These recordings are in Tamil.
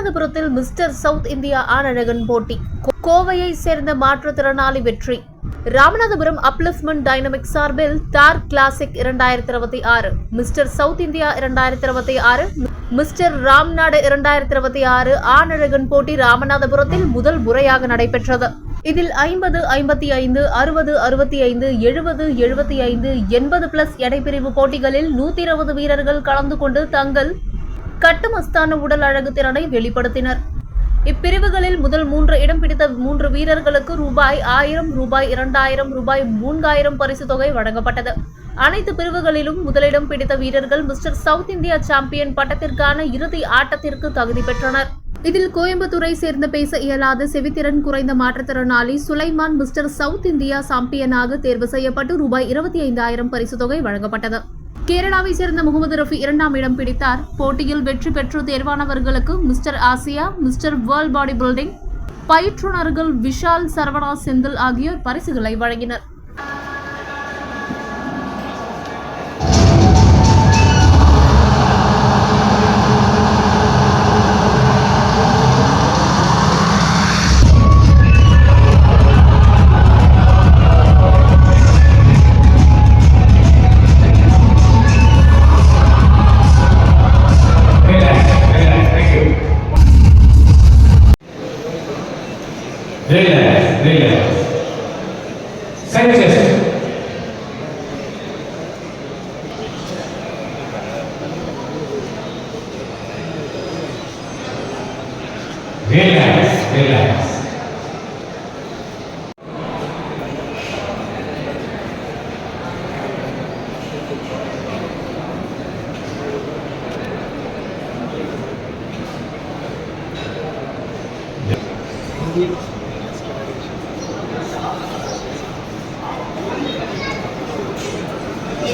ராமநாதபுரத்தில் மிஸ்டர் சவுத் இந்தியா ஆனழகன் போட்டி. கோவையை சேர்ந்த மாற்றுத்திறனாளி வெற்றி. ராமநாதபுரம் அப்லிஃப்ட்மெண்ட் டைனமிக் சார்பில் தார் கிளாசிக் இரண்டாயிரத்தி இருபத்தி ஆறு. மிஸ்டர் சவுத் இந்தியா இரண்டாயிரத்தி இருபத்தி ஆறு. மிஸ்டர் ராம்நாடு இரண்டாயிரத்தி இருபத்தி ஆறு ஆனழகன் போட்டி ராமநாதபுரத்தில் முதல் முறையாக நடைபெற்றது. இதில் ஐம்பது ஐம்பத்தி ஐந்து அறுபது அறுபத்தி ஐந்து எழுபது எழுபத்தி ஐந்து எண்பது பிளஸ் எடைப்பிரிவு போட்டிகளில் நூத்தி இருபது வீரர்கள் கலந்து கொண்டு தங்கள் கட்டுமஸ்தான உடல் அழகு திறனை வெளிப்படுத்தினர். இப்பிரிவுகளில் முதல் மூன்று இடம் பிடித்த மூன்று வீரர்களுக்கு ரூபாய் ஆயிரம் ரூபாய் இரண்டாயிரம் ரூபாய் மூன்றாயிரம் பரிசு தொகை வழங்கப்பட்டது. அனைத்து பிரிவுகளிலும் முதலிடம் பிடித்த வீரர்கள் மிஸ்டர் சவுத் இந்தியா சாம்பியன் பட்டத்திற்கான இறுதி ஆட்டத்திற்கு தகுதி பெற்றனர். இதில் கோயம்புத்தூரை சேர்ந்த பேச இயலாத செவித்திறன் குறைந்த மாற்றுத்திறனாளி சுலைமான் மிஸ்டர் சவுத் இந்தியா சாம்பியனாக தேர்வு செய்யப்பட்டு ரூபாய் இருபத்தி ஐந்தாயிரம் பரிசு தொகை வழங்கப்பட்டது. கேரளாவை சேர்ந்த முகமது ரஃபி இரண்டாம் இடம் பிடித்தார். போட்டியில் வெற்றி பெற்று தேர்வானவர்களுக்கு Mister Asia Mister world body building பயிற்றுனர்கள் விஷால் சரவணா செந்தில் ஆகியோர் பரிசுகளை வழங்கினர். రిలయన్స్ రిలయన్స్ సెండ్ చేసి Reliance Reliance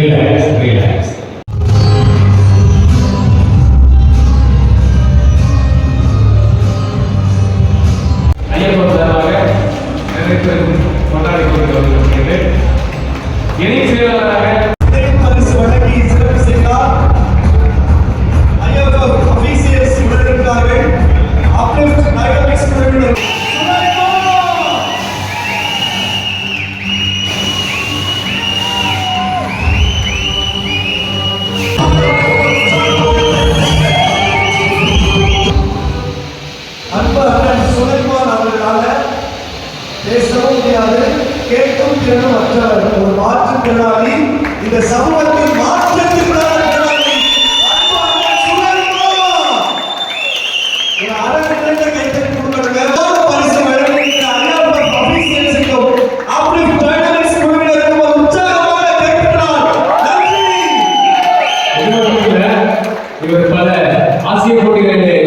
Relax, relax. பேசவும் முடியாது கேட்கும் திறனும் மற்றவர்கள் ஒரு மாற்றுத்திறனாளி இந்த சமூகத்தில் மாற்றத்திற்கான இவர் பல ஆசிய போட்டிகளிலே